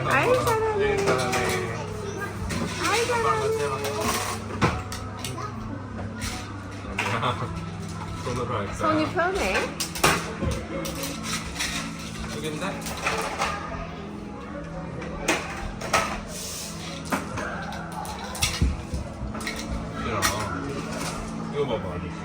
아이, 잘하네. 아이. 아니야. 손으로 할 거야. 손이 편해. 싫어. 이거 봐봐.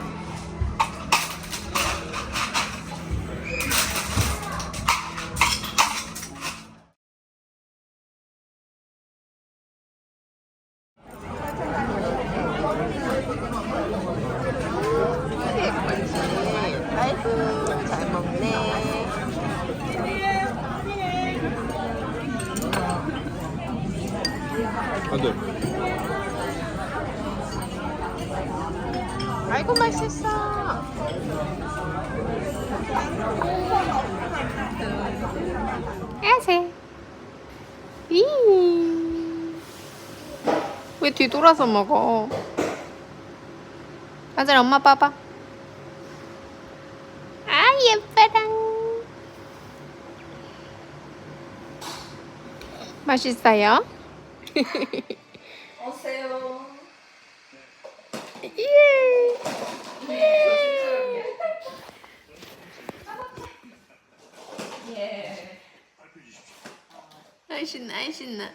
잘 먹네. 안 돼. 아이고 맛있어. 이. 왜 뒤돌아서 먹어? 아들 엄마 봐봐. 아 예뻐랑. 맛있어요? 오세요. 예. 예. 예. 아이 신나 아이 신나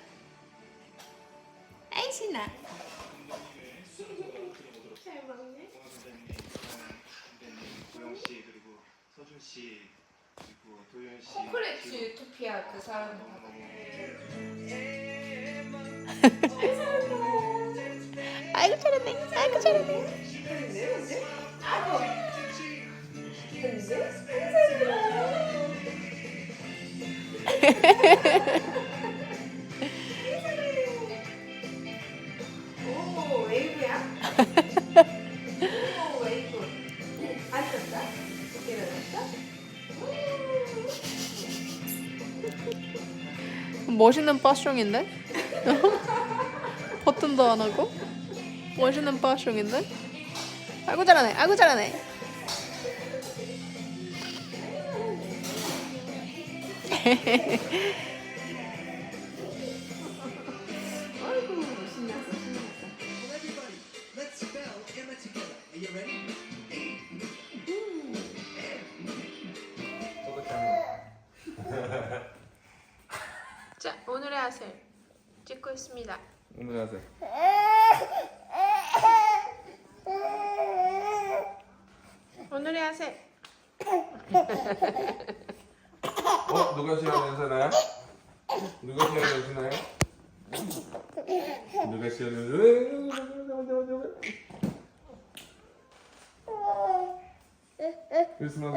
씨 그리고 도현 씨 코코레츠 유토피아 그 사람 아이고 잘하네. 아이고 잘하네 멋있는 빠숑인데? 버튼도 안 하고 멋있는 빠숑인데? 아이고 잘하네 아이고 잘하네 자 오늘의 하셀 찍고 있습니다 오늘 하세요. 오늘의 하셀 어? 누가 시간 냄새나요? 누가 시간 냄새나요? 누가 시간 냄새나요? 크리스마스.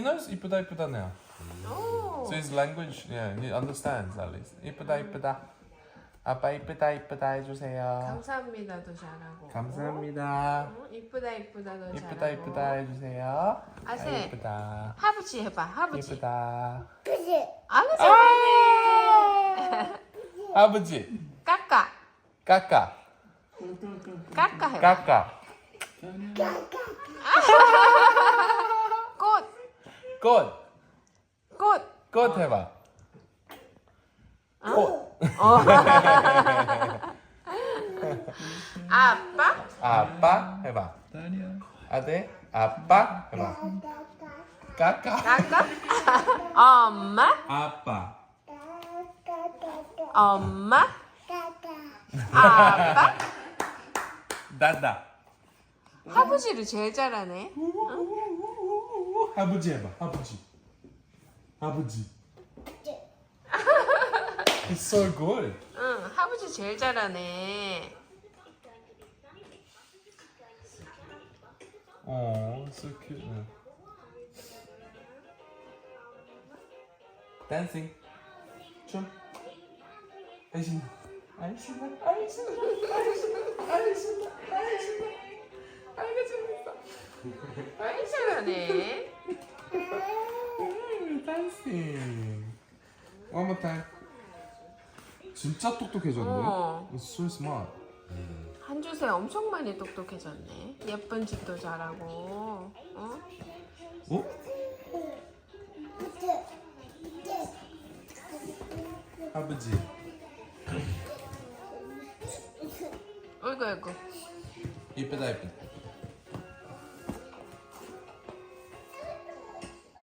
knows 이쁘다 이쁘다 now. Oh. So his language, yeah, he understands at least. 이쁘다 이쁘다. 아빠 이쁘다 이쁘다 해주세요. 감사합니다도 잘하고 감사합니다. 어, 이쁘다 이쁘다도 이쁘다 잘하고 이쁘다 해주세요. 아세. 아, 이쁘다. 하부지 해봐 하부지 이쁘다. 아구 잘하네 아버지 까까 까까 까까 해봐 까까 꽃 꽃 꽃. 꽃 해봐. 꽃 어. 아빠? 아빠? 해봐. 아들? 아빠? 해봐. 까까? 까까? 엄마? 아빠. 엄마? 아빠? 다다. 하부지를 제일 잘하네. 아버지 해봐. 아버지. 아버지. It's so good. 응, 할아버지 제일 잘하네. Oh, so cute. Dancing. 춤. 아이신. 아이신. 아이신. 아이신. 아이신. 아이신. 아이고 재밌어. 제일 잘하네. 음, dancing. One more time. 진짜 똑똑해졌네. 어. It's so smart. 한주세 엄청 많이 똑똑해졌네. 예쁜 짓도 잘하고. 어? 어? 아버지. 어이구 어이구. 이쁘다 이쁘다.